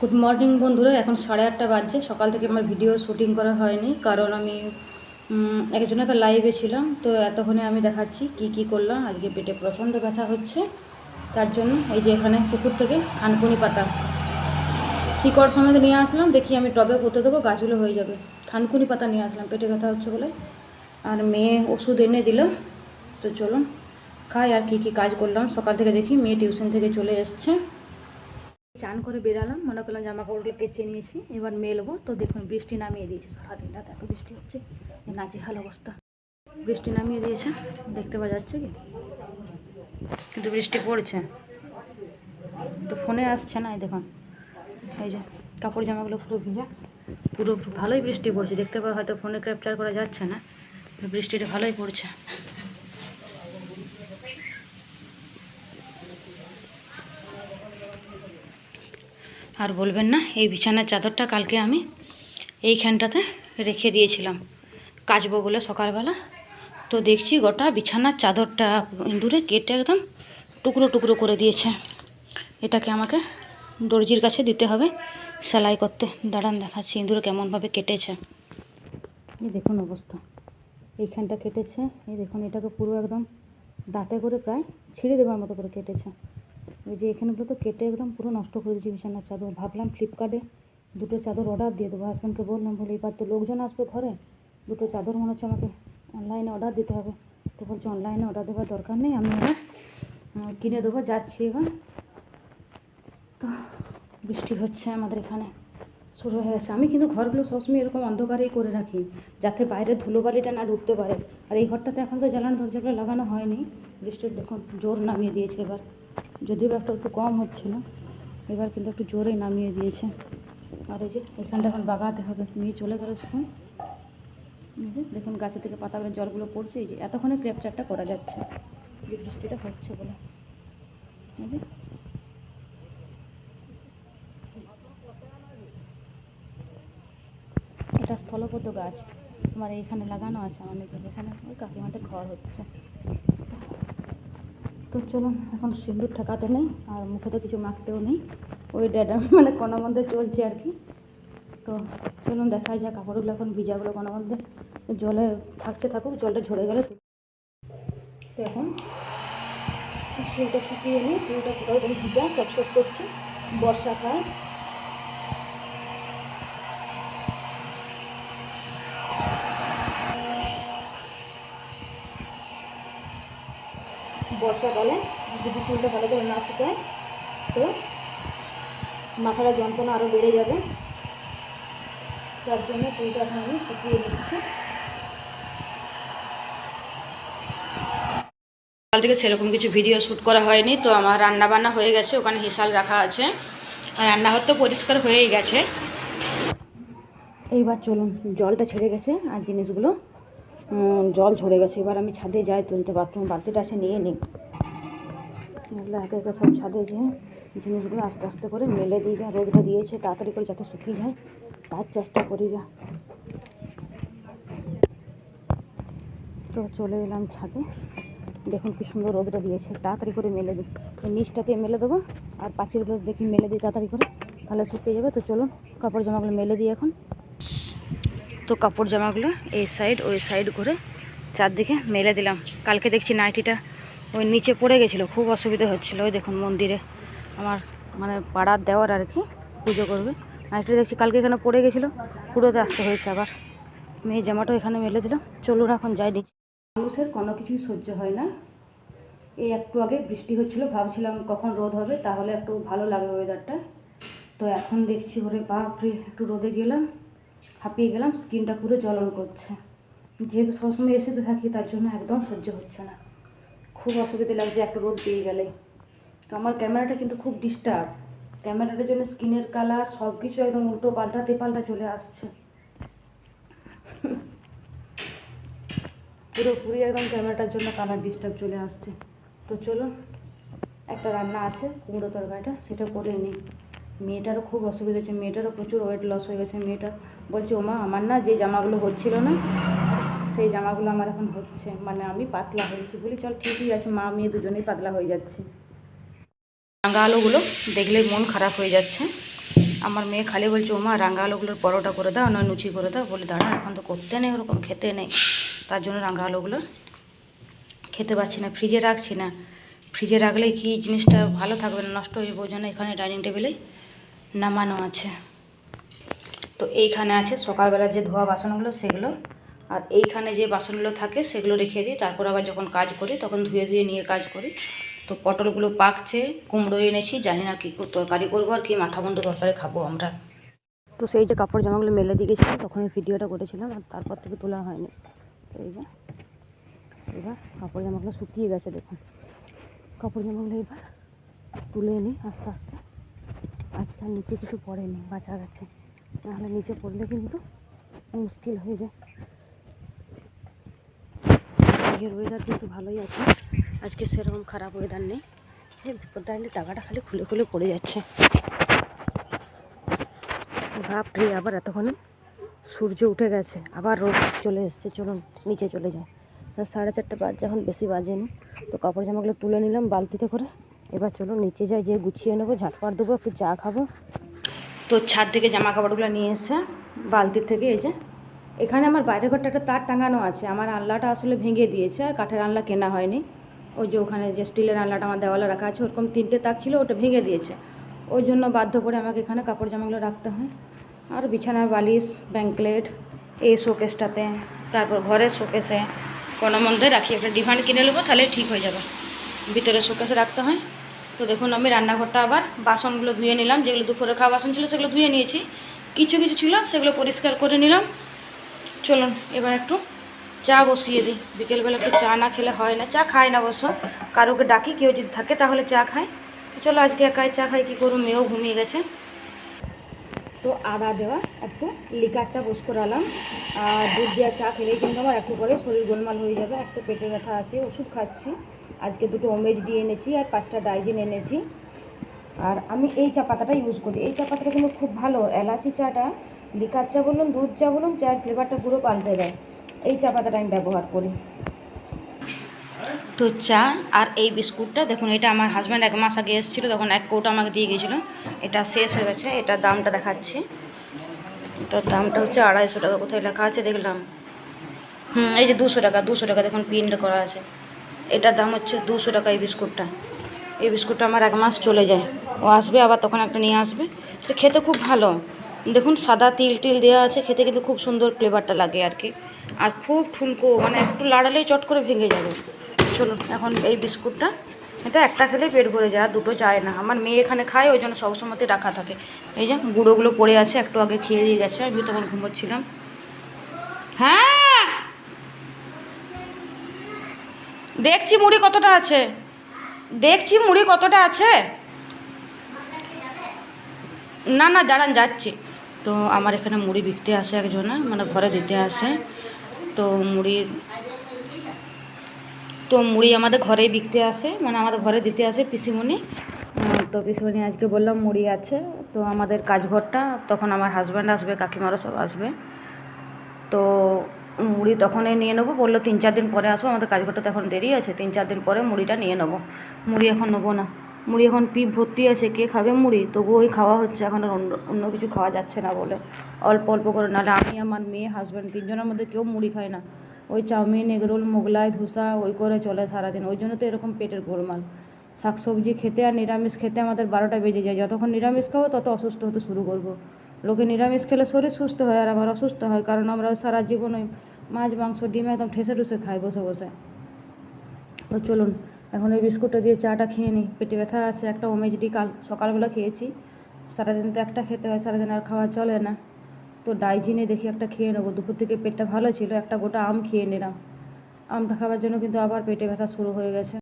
Good morning বন্ধুরা। এখন সাড়ে আটটা বাজছে। সকাল থেকে আমার ভিডিও শুটিং করা হয়নি, কারণ আমি একজনের লাইভে ছিলাম, তো এতক্ষণে আমি দেখাচ্ছি কি কি করলাম। আজকে পেটে প্রচণ্ড ব্যথা হচ্ছে, তার জন্য এই যে এখানে পুকুর থেকে থানকুনি পাতা। শিকড় সমেত নিয়ে আসলাম, দেখি আমি টবে পুঁতে দেবো গাছগুলো হয়ে যাবে। থানকুনি পাতা নিয়ে আসলাম, পেটে ব্যথা হচ্ছে বলে। আর মেয়ে ওষুধ এনে দিল, তো চলুন, খাই আর কি কি কাজ করলাম। সকাল থেকে দেখি মেয়ে টিউশন থেকে চলে এসছে। চান করে বেরালাম, মনে করলাম জামা কাপড়গুলো কেচে নিয়েছি, এবার মেলবো। তো দেখুন, বৃষ্টি নামিয়ে দিয়েছে সারাদিন রাত এত বৃষ্টি হচ্ছে নাজেহাল অবস্থা। বৃষ্টি নামিয়ে দিয়েছে, দেখতে পাওয়া যাচ্ছে কি? কিন্তু বৃষ্টি পড়ছে। তো ফোনে আসছে না, এই দেখুন। এই যে, কাপড় জামাগুলো পুরো ভিজা, পুরো ভালোই বৃষ্টি পড়ছে, দেখতে পাওয়া হয়তো ফোনে ক্যাপচার করা যাচ্ছে না বৃষ্টিটা ভালোই পড়ছে। আর বলবেন না, এই বিছানার চাদরটা কালকে আমি এইখানটাতে রেখে দিয়েছিলাম। কাচবো বলে সকালবেলা। তো দেখছি গোটা বিছানার চাদরটা ইঁদুরে কেটে একদম টুকরো টুকরো করে দিয়েছে। এটাকে আমাকে দর্জির কাছে দিতে হবে সেলাই করতে। দাঁড়ান দেখাচ্ছি ইঁদুরে কেমনভাবে কেটেছে। এই দেখুন অবস্থা। এইখানটা কেটেছে। এই দেখুন, এটাকে পুরো একদম দাঁতে করে প্রায় ছিঁড়ে দেওয়ার মতো করে কেটেছে। ওই যে এখানেগুলো তো কেটে একদম পুরো নষ্ট করে দিয়েছি বিছানার চাদর। ভাবলাম ফ্লিপকার্টে দুটো চাদর অর্ডার দিয়ে দেবো। হাজব্যান্ডকে বললাম, বলে এবার তো লোকজন আসবে ঘরে। দুটো চাদর মনে হচ্ছে আমাকে অনলাইনে অর্ডার দিতে হবে। তো বলছে অনলাইনে অর্ডার দেওয়ার দরকার নেই, আমি এবার কিনে দেবো, যাচ্ছি এবার। তো বৃষ্টি হচ্ছে আমাদের এখানে, শুরু হয়ে গেছে। আমি কিন্তু ঘরগুলো সবসময় এরকম অন্ধকারেই করে রাখি, যাতে বাইরে ধুলোবালিটা না ঢুকতে পারে। আর এই ঘরটাতে এখন তো জ্বালানো দরজাগুলো লাগানো হয়নি। বৃষ্টির দেখুন, জোর নামিয়ে দিয়েছে এবার। যদিও একটা একটু কম হচ্ছিল, এবার কিন্তু একটু জোরেই নামিয়ে দিয়েছে। আর এই যে, এখানটা এখন বাগাতে হবে, নিয়ে চলে গেল স্কুল। দেখুন গাছে থেকে পাতাগুলো, জলগুলো পড়ছে, এই যে, এতক্ষণে ক্যাপচারটা করা যাচ্ছে, যে বৃষ্টিটা হচ্ছে বলে। এটা স্থলপদ্ম গাছ আমার এইখানে লাগানো আছে আমার নিজের এখানে ওই কাকিমাদের ঘর হচ্ছে। তো চলুন, এখন সিঁদুর ঠেকাতে নেই আর মুখে তো কিছু মাখতেও নেই। ওই ড্যাডা মানে কোনো মধ্যে চলছে আর কি। তো চলুন দেখা যায় কাপড়গুলো এখন ভিজাগুলো কোনো মধ্যে জলে থাকছে থাকুক, জলটা ঝরে গেলে তো। এখন শুকিয়ে নিই চুলটা কোথাও ভিজা, সব করছে। বর্ষাকাল বর্ষাকালে যদি চুলটা ভালো করে না শুকায় তো মাথাটা যন্ত্রণা আরও বেড়ে যাবে। তার জন্য চুলটা এখন আমি শুকিয়ে দিচ্ছি থেকে সেরকম কিছু ভিডিও শ্যুট করা হয়নি তো আমার রান্না বান্না হয়ে গেছে ওখানে হিসাল রাখা আছে। আর রান্নাঘর তো পরিষ্কার হয়েই গেছে। এইবার চলুন জলটা ছেড়ে গেছে আর জিনিসগুলো জল ঝরে গেছে। এবার আমি ছাদে যাই তুলতে বাথরুম বালতিটা আছে নিয়ে নিই। এগুলো একে একে সব ছাদে যেয়ে জিনিসগুলো আস্তে আস্তে করে মেলে দিয়ে যা, রোদটা দিয়েছে, তাড়াতাড়ি করে যাতে শুকিয়ে যায়, তার চেষ্টা করি যা। তো চলে এলাম ছাদে। দেখুন কি সুন্দর রোদটা দিয়েছে, তাড়াতাড়ি করে মেলে দিই। নিচটাকে মেলে দেবো, আর পাখিগুলো দেখি মেলে দিই তাড়াতাড়ি করে, তাহলে শুকিয়ে যাবে। তো চলুন, কাপড় জামাগুলো মেলে দিই এখন। তো কাপড় জামাগুলো এই সাইড ওই সাইড করে চারদিকে মেলে দিলাম। কালকে দেখছি নাইটিটা ওই নিচে পড়ে গেছিল, খুব অসুবিধা হচ্ছিল, ওই দেখুন মন্দিরে। আমার মানে পাড়ার দেওয়ার আর কি, পুজো করবে। নাইটিটা দেখছি, কালকে এখানে পড়ে গেছিল, পুরোতে আসতে হয়েছে আবার। মেয়ে জামাটাও এখানে মেলে দিলাম চলুন এখন যাই দেখি। মানুষের কোনো কিছুই সহ্য হয় না। এই একটু আগে বৃষ্টি হচ্ছিল, ভাবছিলাম কখন রোদ হবে, তাহলে একটু ভালো লাগবে ওয়েদারটা তো এখন দেখছি, ওরে বাপরে একটু রোদে গেলাম, হাঁপিয়ে গেলাম, স্কিনটা পুরো জ্বলন করছে। যেহেতু সবসময় এসে তো থাকি, তার জন্য একদম সহ্য হচ্ছে না। খুব অসুবিধে লাগছে, একটা রোদ দিয়ে গেলে। তো আমার ক্যামেরাটা কিন্তু খুব ডিস্টার্ব ক্যামেরাটার জন্য স্কিনের কালার সব কিছু একদম উল্টো পাল্টাতে পাল্টা চলে আসছে। পুরোপুরি একদম ক্যামেরাটার জন্য কালার ডিস্টার্ব চলে আসছে। তো চলুন, একটা রান্না আছে, কুমড়ো তরকারিটা, সেটা করে নিই। মেয়েটারও খুব অসুবিধা হচ্ছে, মেয়েটারও প্রচুর ওয়েট লস হয়ে গেছে। মেয়েটা বলছে, ওমা, আমার না যে জামাগুলো হচ্ছিল না সেই জামাগুলো আমার এখন হচ্ছে। মানে আমি পাতলা হয়েছি। বলি, চল ঠিকই আছে, মা, মেয়ে দুজনেই পাতলা হয়ে যাচ্ছে। রাঙা আলোগুলো দেখলেই মন খারাপ হয়ে যাচ্ছে। আমার মেয়ে খালি বলছে, ওমা রাঙা আলুগুলোর পরোটা করে দাও, নয় লুচি করে দাও। বলে, দাঁড়া, এখন তো করতে নেই ওরকম, খেতে নেই। তার জন্য রাঙা আলুগুলো খেতে পাচ্ছি না, ফ্রিজে রাখছি না। ফ্রিজে রাখলে কি জিনিসটা ভালো থাকবে না, নষ্ট হয়ে যাবে জন্য এখানে ডাইনিং টেবিলে নামানো আছে। তো এইখানে আছে সকালবেলা যে ধোয়া বাসনগুলো, সেগুলো আর এইখানে যে বাসনগুলো থাকে সেগুলো রেখে দিই। তারপর আবার যখন কাজ করি তখন ধুয়ে ধুয়ে নিয়ে কাজ করি। তো পটলগুলো পাকছে, কুমড়ো এনেছি, জানি না কী তরকারি করব আর কি, মাথা বন্ধ তরকারি খাব আমরা। তো সেই যে কাপড় জামাগুলো মেলে দিয়ে গেছিলাম, তখন ভিডিওটা করেছিলাম, আর তারপর থেকে তোলা হয়নি। তো এই যে, এবার কাপড় জামাগুলো শুকিয়ে গেছে, দেখুন। কাপড় জামাগুলো এবার তুলে নিই আস্তে আস্তে। আজকে আর নিচে কিছু পড়েনি, বাঁচা গেছে। নাহলে নিচে পড়লে কিন্তু মুশকিল হয়ে যায়। আজকের ওয়েদার কিন্তু ভালোই আছে, আজকে সেরকম খারাপ ওয়েদার নেই। এই বিপদ আনলে টাকাটা খালি খুলে খুলে পড়ে যাচ্ছে। রে আবার এতক্ষণে সূর্য উঠে গেছে, আবার রোদ চলে এসছে। চলুন, নিচে চলে যায় সাড়ে চারটে বাজে এখন বেশি বাজেনি তো কাপড় জামাগুলো তুলে নিলাম বালতিতে করে। এবার চলো নিচে যাই যে গুছিয়ে নেব, ঝাটপাট দেবো একটু চা খাব। তো ছাদ থেকে জামা কাপড়গুলো নিয়ে এসে বালতির থেকে এই যে এখানে আমার বাইরের ঘরটা একটা তার টাঙানো আছে। আমার আনলাটা আসলে ভেঙে দিয়েছে আর কাঠের আনলা কেনা হয়নি। ওই যে ওখানে যে স্টিলের আনলাটা আমার দেওয়ালে রাখা আছে, ওরকম তিনটে তাক ছিল, ওটা ভেঙে দিয়েছে। ওই জন্য বাধ্য করে আমাকে এখানে কাপড় জামাগুলো রাখতে হয়। আর বিছানার বালিশ, ব্যাঙ্কলেট, এই শোকেসটাতে, তারপর ঘরের শোকেসে কোনো মধ্যে রাখি। একটা ডিভান কিনে নেব, তাহলে ঠিক হয়ে যাবে। ভিতরে শোকেসে রাখতে হয়। তো দেখুন, আমি রান্নাঘরটা আবার বাসনগুলো ধুয়ে নিলাম। যেগুলো দুপুরে খাওয়া বাসন ছিল, সেগুলো ধুয়ে নিয়েছি। কিছু কিছু ছিল, সেগুলো পরিষ্কার করে নিলাম। চলুন, এবার একটু চা বসিয়ে দিই। বিকেলবেলা একটু চা না খেলে হয় না। চা খায় না অবশ্য। কারোকে ডাকি, কেউ যদি থাকে তাহলে চা খায়। তো চলো আজকে একাই চা খাই, কী করব মেয়েও ঘুমিয়ে গেছে। তো আদা দেওয়া, একটু লিকার চা বস করালাম। আর দুধ দেওয়া চা খেলেই কিন্তু আমার একটু করে শরীর গোলমাল হয়ে যাবে। একটা পেটে ব্যথা আছে, ওষুধ খাচ্ছি। আজকে দুটো ওমেজ দিয়ে এনেছি আর পাঁচটা ডাইজিন এনেছি। আর আমি এই চা পাতাটা ইউজ করি। এই চা পাতাটা কিন্তু খুব ভালো। এলাচি চাটা লিকার চা বলুন, দুধ চা বলুন চায়ের ফ্লেভারটা পুরো পাল্টে দেয়। এই চা পাতাটা আমি ব্যবহার করি। তো চা আর এই বিস্কুটটা, দেখুন, এটা আমার হাজব্যান্ড এক মাস আগে এসেছিল, তখন এক কৌটা আমাকে দিয়ে গিয়েছিল এটা শেষ হয়ে গেছে এটার দামটা দেখাচ্ছি। এটার দামটা হচ্ছে আড়াইশো টাকা, কোথায় লেখা আছে দেখলাম। হুম, এই যে দুশো টাকা দুশো টাকা, দেখুন প্রিন্ট করা আছে। এটার দাম হচ্ছে দুশো টাকা এই বিস্কুটটা। এই বিস্কুটটা আমার এক মাস চলে যায়। ও আসবে, আবার তখন একটা নিয়ে আসবে। খেতে খুব ভালো। দেখুন, সাদা তিল টিল দেওয়া আছে, খেতে কিন্তু খুব সুন্দর ফ্লেভারটা লাগে আর কি। আর খুব ঠুনকো মানে একটু লাড়ালেই চট করে ভেঙে যাবে। চলুন, এখন এই বিস্কুটটা, এটা একটা খেলেই পেট ভরে যায়, আর দুটো চায় না। আমার মেয়ে এখানে খায়, ওই জন্য সবসময়তে রাখা থাকে। এই যে, গুঁড়োগুলো পড়ে আছে, একটু আগে খেয়ে দিয়ে গেছে আমি তখন ঘুমোচ্ছিলাম। হ্যাঁ! দেখছি মুড়ি কতটা আছে। দেখছি মুড়ি কতটা আছে। না না, দাঁড়ান, যাচ্ছি। তো আমার এখানে মুড়ি বিকতে আসে একজনা মানে ঘরে দিতে আসে। তো মুড়ির তো মুড়ি আমাদের ঘরেই বিকতে আসে মানে আমাদের ঘরে দিতে আসে পিসিমণি। তো পিসিমণি আজকে বললাম মুড়ি আছে, তো আমাদের কাজঘরটা তখন আমার হাজব্যান্ড আসবে কাকিমারও সব আসবে। তো মুড়ি তখনই নিয়ে নেব, বলল তিন চার দিন পরে আসব, আমাদের কাজঘরটা তো এখন দেরি আছে, তিন চার দিন পরে মুড়িটা নিয়ে নেব। মুড়ি এখন নেব না। মুড়ি এখন পিপ ভর্তি আছে, কে খাবে মুড়ি? তবু ওই খাওয়া হচ্ছে, এখন আর অন্য অন্য কিছু খাওয়া যাচ্ছে না বলে। অল্প অল্প করে, নাহলে আমি, আমার মেয়ে হাজব্যান্ড তিনজনের মধ্যে কেউ মুড়ি খায় না। ওই চাউমিন, এগরোল, মোগলাই, ধোসা, ওই করে চলে সারাদিন। ওই জন্য তো এরকম পেটের গোলমাল। শাকসবজি খেতে আর নিরামিষ খেতে আমাদের বারোটা বেজে যায়। যতক্ষণ নিরামিষ খাব, তত অসুস্থ হতে শুরু করব। লোকে নিরামিষ খেলে শরীর সুস্থ হয় আর আমার অসুস্থ হয়, কারণ আমরা সারা জীবন ওই মাছ, মাংস, ডিম একদম ঠেসে ঠুসে খাই বসে বসে। তো চলুন এখন ওই বিস্কুটটা দিয়ে চাটা খেয়ে নিই। পেটে ব্যথা আছে, একটা ওমেজডি কাল সকালবেলা খেয়েছি। সারাদিন তো একটা খেতে হয়, সারাদিন আর খাওয়া চলে না। তো ডাইজিনে দেখি একটা খেয়ে নেব। দুপুর থেকে পেটটা ভালো ছিল, একটা গোটা আম খেয়ে নিলাম। আমটা খাওয়ার জন্য কিন্তু আবার পেটে ব্যথা শুরু হয়ে গেছে।